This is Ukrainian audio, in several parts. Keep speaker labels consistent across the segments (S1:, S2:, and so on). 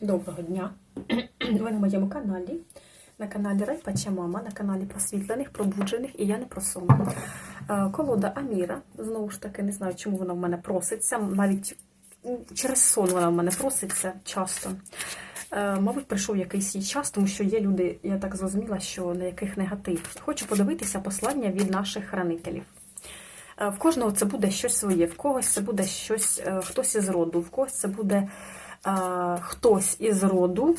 S1: Доброго дня! Ви на моєму каналі, на каналі Райпача Мама, на каналі просвітлених, пробуджених і я не про сон. Е, Колода Аміра, знову ж таки, не знаю, чому вона в мене проситься. Навіть через сон вона в мене проситься часто. Е, Мабуть, прийшов якийсь її час, тому що є люди, я так зрозуміла, що на яких негатив. Хочу подивитися послання від наших хранителів. Е, В кожного це буде щось своє, в когось це буде щось, хтось із роду, в когось це буде хтось із роду,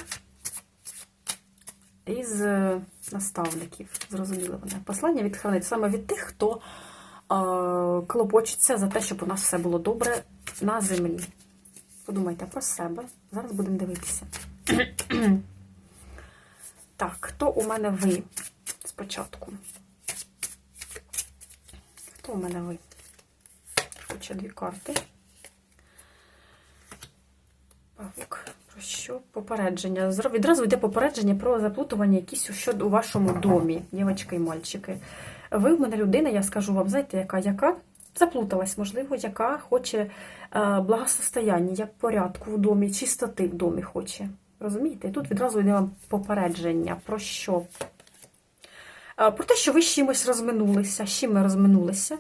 S1: із е, наставників. Зрозуміло мене. Послання від хранителів, саме від тих, хто е, клопочеться за те, щоб у нас все було добре на землі. Подумайте про себе. Зараз будемо дивитися. так, хто у мене ви спочатку? Хто у мене ви? Хоче дві карти. Павук. Про що? Попередження. Відразу йде попередження про заплутування якісь у вашому домі, дівчатки і мальчики. Ви в мене людина, я скажу вам, знаєте, яка, яка заплуталась, можливо, яка хоче е, благосостояння, як порядку в домі, чистоти в домі хоче. Розумієте? І тут відразу йде вам попередження. Про що? Е, Про те, що ви з чимось розминулися. З чим ми розминулися?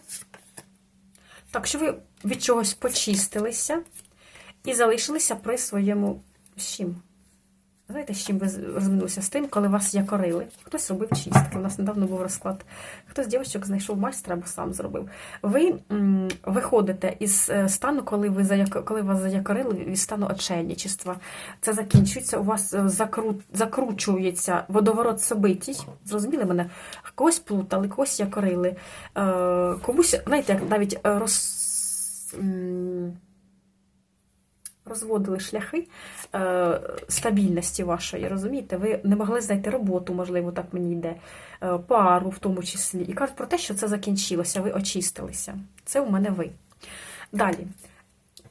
S1: Так, що ви від чогось почистилися і залишилися при своєму з чим? Знаєте, з чим ви розминулися? З тим, коли вас якорили. Хтось робив чистки. У нас недавно був розклад. Хтось з дівчаток знайшов майстра або сам зробив. Ви м, виходите із е, стану, коли ви заяк... коли вас заякорили, від стану очельничества. Це закінчується, у вас е, закру... закручується водоворот собитій. Зрозуміли мене? Когось плутали, когось якорили. Е, комусь, знаєте, як навіть роз... розводили шляхи е, стабільності вашої, розумієте? Ви не могли знайти роботу, можливо, так мені йде, е, пару в тому числі. І кажуть про те, що це закінчилося, ви очистилися. Це у мене ви. Далі.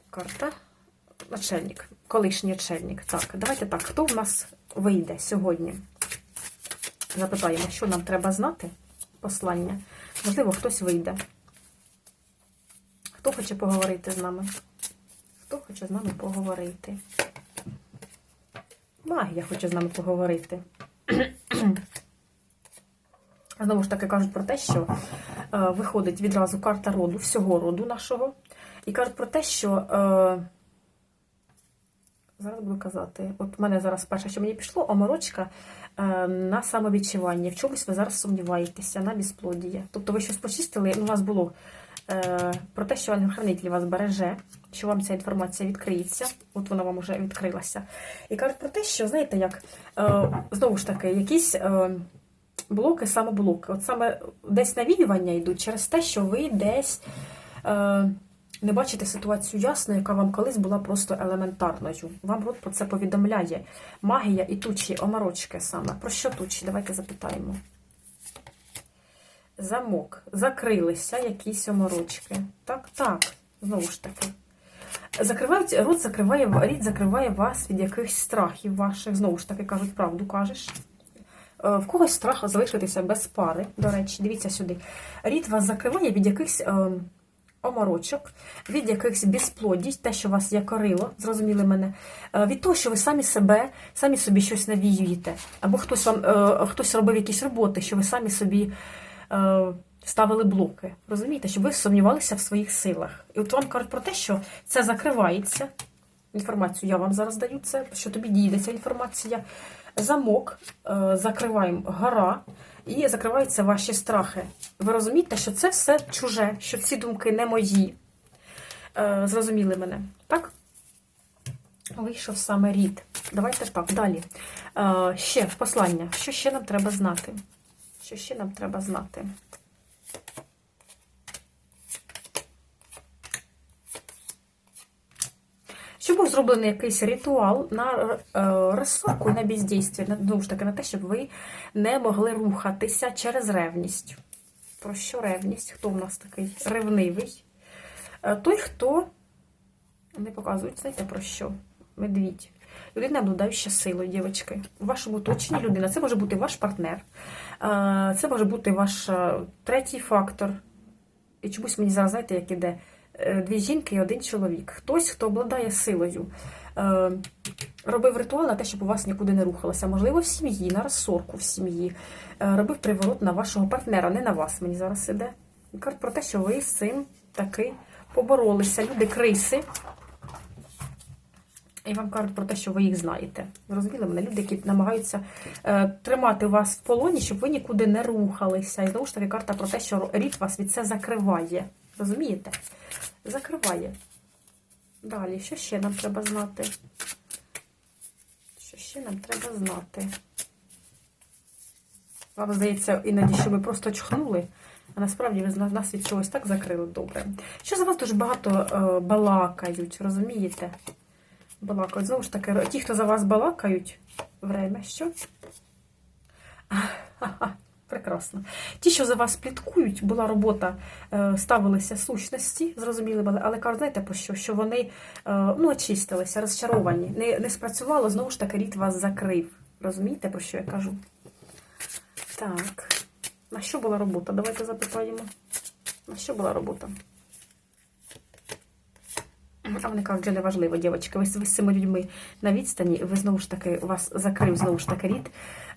S1: Карта. Начальник, колишній начальник. Так, давайте так. Хто в нас вийде сьогодні? Запитаємо, що нам треба знати. Послання. Можливо, хтось вийде. Хто хоче поговорити з нами? Хто хоче з нами поговорити? Магія хоче з нами поговорити. Знову ж таки кажуть про те, що е, виходить відразу карта роду, всього роду нашого. І кажуть про те, що. Е, зараз буду казати, от в мене зараз перше, що мені пішло, оморочка е, на самовідчування. В чомусь ви зараз сумніваєтеся, на безплодіє. Тобто ви щось почистили, у вас було е, про те, що ангел-хранитель вас береже, що вам ця інформація відкриється. От вона вам вже відкрилася. І кажуть про те, що, знаєте, як е, знову ж таки, якісь. Е, Блоки, самоблоки. От саме десь навіювання йдуть через те, що ви десь е, не бачите ситуацію ясно, яка вам колись була просто елементарною. Вам рот про це повідомляє. Магія і тучі, оморочки саме. Про що тучі? Давайте запитаємо. Замок. Закрилися якісь оморочки. Так, так, знову ж таки. Закривають, рот закриває, рід закриває вас від якихось страхів ваших. Знову ж таки, кажуть, правду кажеш. Е, В когось страх залишитися без пари, до речі, дивіться сюди. Рід вас закриває від якихось е, оморочок, від якихось безплодій, те, що вас якорило, зрозуміли мене, е, від того, що ви самі себе, самі собі щось навіюєте, або хтось вам хтось робив якісь роботи, що ви самі собі ставили блоки. Розумієте, щоб ви сумнівалися в своїх силах. І от вам кажуть про те, що це закривається. Інформацію я вам зараз даю, це що тобі дійде інформація. Замок, е, закриваємо гора, і закриваються ваші страхи. Ви розумієте, що це все чуже, що ці думки не мої. Е, Зрозуміли мене, так? Вийшов саме рід. Давайте так, далі. Е, Ще послання. Що ще нам треба знати? Що ще нам треба знати? Щоб був зроблений якийсь ритуал на е, розсорку і на бездійстві, знову ж таки, на те, щоб ви не могли рухатися через ревність. Про що ревність? Хто в нас такий ревнивий? Е, той, хто не показують, знаєте про що? Медвідь. Людина, обладаюча силою, дівчатки. У вашому оточенні людина. Це може бути ваш партнер, е, це може бути ваш третій фактор. І чомусь мені зараз, знаєте, як іде дві жінки і один чоловік. Хтось, хто обладає силою, е, робив ритуал на те, щоб у вас нікуди не рухалося. Можливо, в сім'ї, на розсорку в сім'ї. Е, Робив приворот на вашого партнера, не на вас мені зараз іде. Кажуть про те, що ви з цим таки поборолися. Люди криси. І вам кажуть про те, що ви їх знаєте. Зрозуміли мене? Люди, які намагаються е, тримати вас в полоні, щоб ви нікуди не рухалися. І знову ж таки карта про те, що рід вас від це закриває. Розумієте? Закриває. Далі, що ще нам треба знати? Що ще нам треба знати? Вам здається, іноді, що ми просто чхнули, а насправді ви нас від чогось так закрили добре. Що за вас дуже багато е, балакають, розумієте? Балакають. Знову ж таки, ті, хто за вас балакають, время, що? Прекрасно. Ті, що за вас пліткують, була робота, е, ставилися сущності, зрозуміли, але кажуть, знаєте про що? Що вони е, ну, очистилися, розчаровані. Не, не спрацювало, знову ж таки, рід вас закрив. Розумієте, про що я кажу? Так. На що була робота? Давайте запитаємо. На що була робота? А вони кажуть, вже неважливо, дівчатки, ви, з- ви з цими людьми на відстані, ви знову ж таки, вас закрив знову ж таки рід.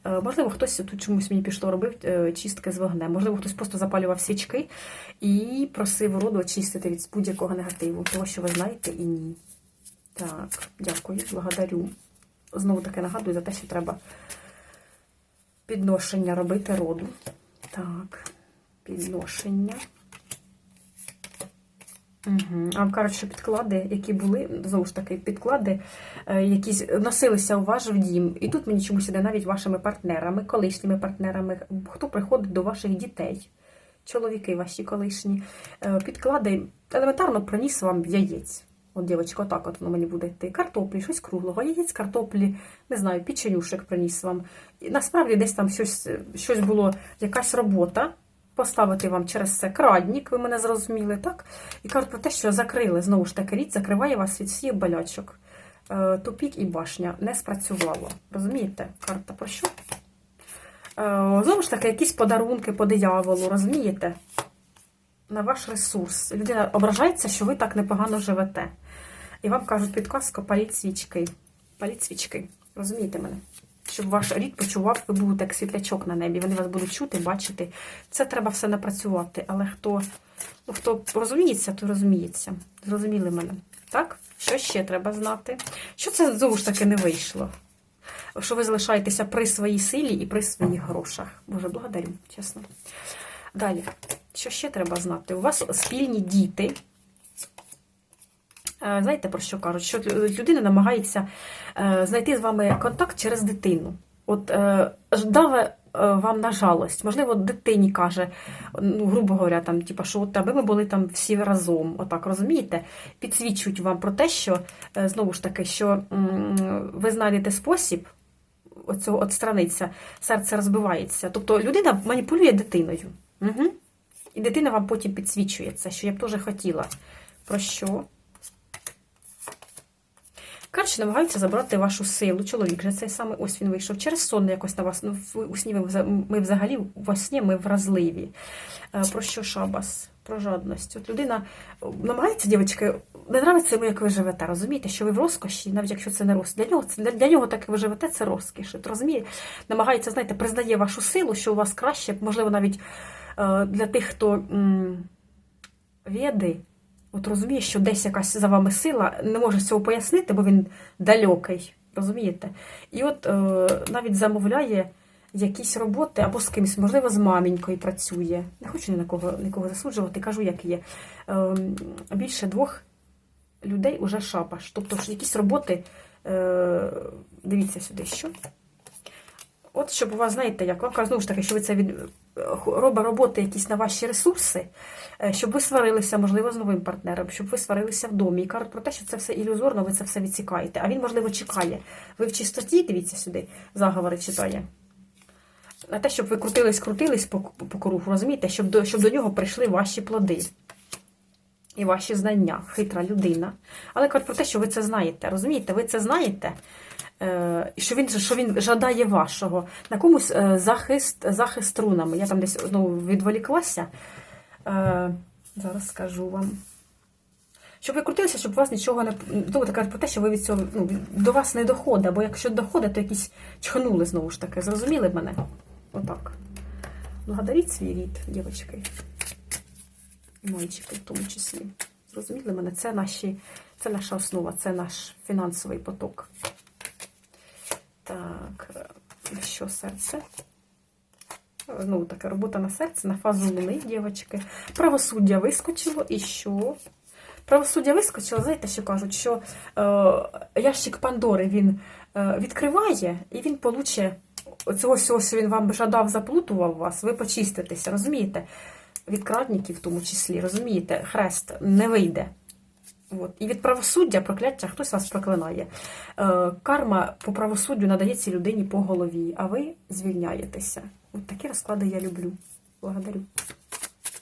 S1: Е, Можливо, хтось тут чомусь мені пішло робив е, чистки з вогнем. Можливо, хтось просто запалював свічки і просив роду очистити від будь-якого негативу, того, що ви знаєте, і ні. Так, дякую, благодарю. Знову таки нагадую за те, що треба підношення робити роду. Так, підношення. Угу. А кажуть, підклади, які були, знову ж таки, підклади, е, якісь носилися у ваш в дім. І тут мені чомусь іде навіть вашими партнерами, колишніми партнерами, хто приходить до ваших дітей, чоловіки ваші колишні. Е, Підклади елементарно приніс вам яєць. От, дівчатка, отак от воно мені буде йти. Картоплі, щось круглого, яєць, картоплі, не знаю, печенюшек приніс вам. І насправді десь там щось, щось було, якась робота. Поставити вам через це крадник, ви мене зрозуміли, так? І кажуть про те, що закрили, знову ж таки, рід закриває вас від всіх болячок. Е, Тупік і башня не спрацювало. Розумієте? Карта про що? Е, Знову ж таки, якісь подарунки по дияволу, розумієте? На ваш ресурс. Людина ображається, що ви так непогано живете. І вам кажуть, підказка, паліть свічки. Паліть свічки. Розумієте мене? Щоб ваш рід почував, ви будете як світлячок на небі. Вони вас будуть чути, бачити. Це треба все напрацювати. Але хто, ну, хто розуміється, то розуміється. Зрозуміли мене. Так? Що ще треба знати? Що це знову ж таки не вийшло? Що ви залишаєтеся при своїй силі і при своїх грошах. Боже, благодарю, чесно. Далі, що ще треба знати? У вас спільні діти. Е, Знаєте, про що кажуть? Що людина намагається е, знайти з вами контакт через дитину. От е, е, вам на жалость. Можливо, дитині каже, ну, грубо говоря, там, типу, що от аби ми були там всі разом, отак, розумієте? Підсвічують вам про те, що знову ж таки, що ви знайдете спосіб оцього отстранитися, серце розбивається. Тобто людина маніпулює дитиною. Угу. І дитина вам потім підсвічує це, що я б теж хотіла. Про що? Коротше, намагаються забрати вашу силу. Чоловік же цей саме ось він вийшов. Через сон якось на вас. Ну, у сні ми, ми взагалі во сні ми вразливі. Е, Про що шабас? Про жадність. От людина е, намагається, дівчатки, не нравиться йому, як ви живете. Розумієте, що ви в розкоші, навіть якщо це не розкіш. Для нього, це- для нього так, як ви живете, це розкіш. От, розуміє? Намагається, знаєте, признає вашу силу, що у вас краще, можливо, навіть е, для тих, хто веди, От розуміє, що десь якась за вами сила, не може цього пояснити, бо він далекий, розумієте? І от е, навіть замовляє якісь роботи або з кимось, можливо, з мамінькою працює. Не хочу ні на кого нікого засуджувати, кажу, як є. Е, більше двох людей уже шапаш. Тобто якісь роботи, е, дивіться сюди, що. От щоб у вас, знаєте, як вам кажу, знову ж таки, що ви це від робить роботи якісь на ваші ресурси, е, щоб ви сварилися, можливо, з новим партнером, щоб ви сварилися в домі. І кажуть про те, що це все ілюзорно, ви це все відсікаєте. А він, можливо, чекає. Ви в чистоті, дивіться сюди, заговори читає. На те, щоб ви крутились, крутились по, по кругу, розумієте, щоб до, щоб до нього прийшли ваші плоди. І ваші знання, хитра людина. Але кажуть про те, що ви це знаєте. Розумієте, ви це знаєте, що він що він жадає вашого. На комусь е, захист, захист струнами. Я там десь знову відволіклася. Е, Зараз скажу вам. Щоб ви крутилися, щоб у вас нічого не ну, така про те, що ви від цього ну, до вас не доходить, бо якщо доходить, то якісь чханули знову ж таки. Зрозуміли мене? Отак. Благодаріть свій рід, дівчатки. Мальчики в тому числі. Зрозуміли мене? Це наші, це наша основа, це наш фінансовий поток. Так, що серце? Ну, така робота на серце, на фазу луни, дівчатки. Правосуддя вискочило і що? Правосуддя вискочило, знаєте, що кажуть, що е, ящик Пандори він е, відкриває, і він получить цього всього, що він вам жадав, заплутував вас, ви почиститеся, розумієте? Від крадників в тому числі, розумієте, хрест не вийде. От. І від правосуддя, прокляття, хтось вас проклинає. Е, карма по правосуддю надається людині по голові, а ви звільняєтеся. От такі розклади я люблю. Благодарю.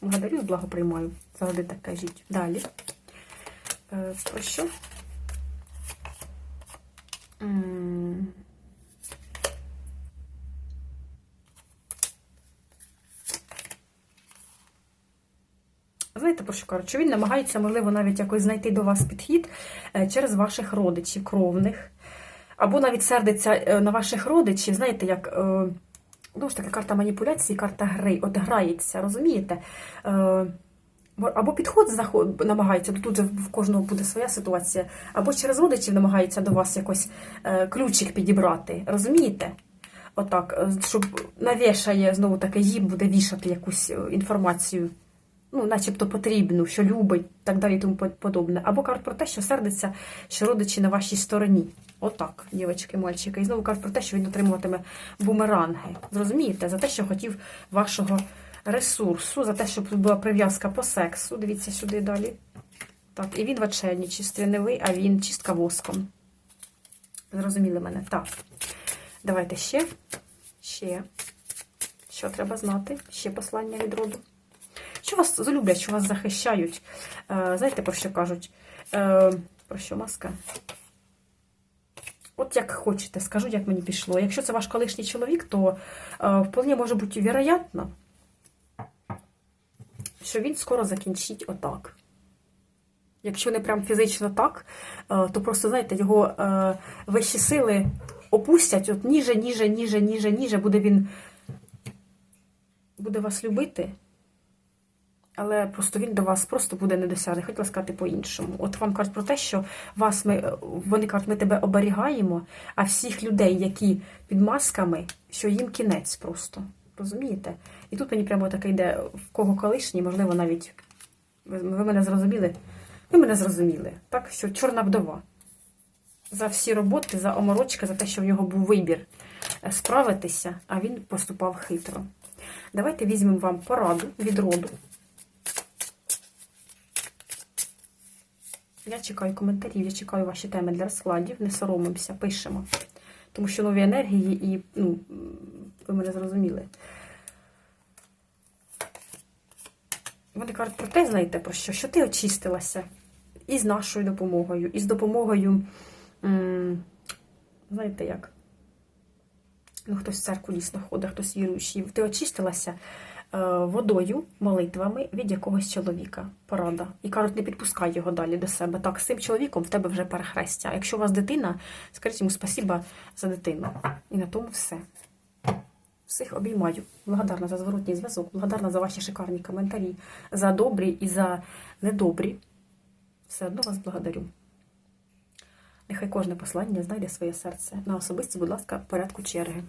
S1: Благодарю і благоприймаю. Завжди так кажіть. Далі. Е, про що? М. Знаєте, про що кажуть? Що він намагається, можливо, навіть якось знайти до вас підхід е, через ваших родичів, кровних. Або навіть сердиться е, на ваших родичів, знаєте, як. Ну ж таки, карта маніпуляції, карта гри, от грається, розумієте? Або підход заход, намагається, тут же в кожного буде своя ситуація, або через родичів намагається до вас якось ключик підібрати, розумієте? Отак, щоб навішає, знову таки, їм буде вішати якусь інформацію, ну, начебто потрібну, що любить, так далі тому подобне. Або кажуть про те, що сердиться, що родичі на вашій стороні. Отак, дівчатки, мальчики. І знову кажуть про те, що він отримуватиме бумеранги. Зрозумієте, за те, що хотів вашого ресурсу, за те, щоб тут була прив'язка по сексу. Дивіться сюди далі. Так, і він в не а він чистка воском. Зрозуміли мене? Так. Давайте ще. Ще. Що треба знати? Ще послання від роду. Що вас залюблять, що вас захищають? Е, знаєте, про що кажуть? Е, про що маска? От як хочете, скажу, як мені пішло. Якщо це ваш колишній чоловік, то е, вполне може бути вероятно, що він скоро закінчить отак. Якщо не прям фізично так, то просто, знаєте, його вищі сили опустять от ніже, ніже, ніже, ніже, ніже, буде він буде вас любити але просто він до вас просто буде недосяжний. Хотіла сказати по-іншому. От вам кажуть про те, що вас ми, вони кажуть, ми тебе оберігаємо, а всіх людей, які під масками, що їм кінець просто. Розумієте? І тут мені прямо таке йде, в кого колишній, можливо, навіть ви, ви мене зрозуміли. Ви мене зрозуміли, так? Що чорна вдова. За всі роботи, за оморочки, за те, що в нього був вибір е, справитися, а він поступав хитро. Давайте візьмемо вам пораду від роду. Я чекаю коментарів, я чекаю ваші теми для розкладів. Не соромимося, пишемо. Тому що нові енергії і, ну, ви мене зрозуміли. Вони кажуть про те, знаєте, про що? Що ти очистилася і з нашою допомогою, і з допомогою, знаєте як? Ну, хтось в церкву дійсно ходить, хтось віруючий. Ти очистилася водою, молитвами від якогось чоловіка. Порада. І кажуть, не підпускай його далі до себе. Так, з цим чоловіком в тебе вже перехрестя. Якщо у вас дитина, скажіть йому спасіба за дитину. І на тому все. Всіх обіймаю. Благодарна за зворотній зв'язок, благодарна за ваші шикарні коментарі, за добрі і за недобрі. Все одно вас благодарю. Нехай кожне послання знайде своє серце. На особисті, будь ласка, порядку черги.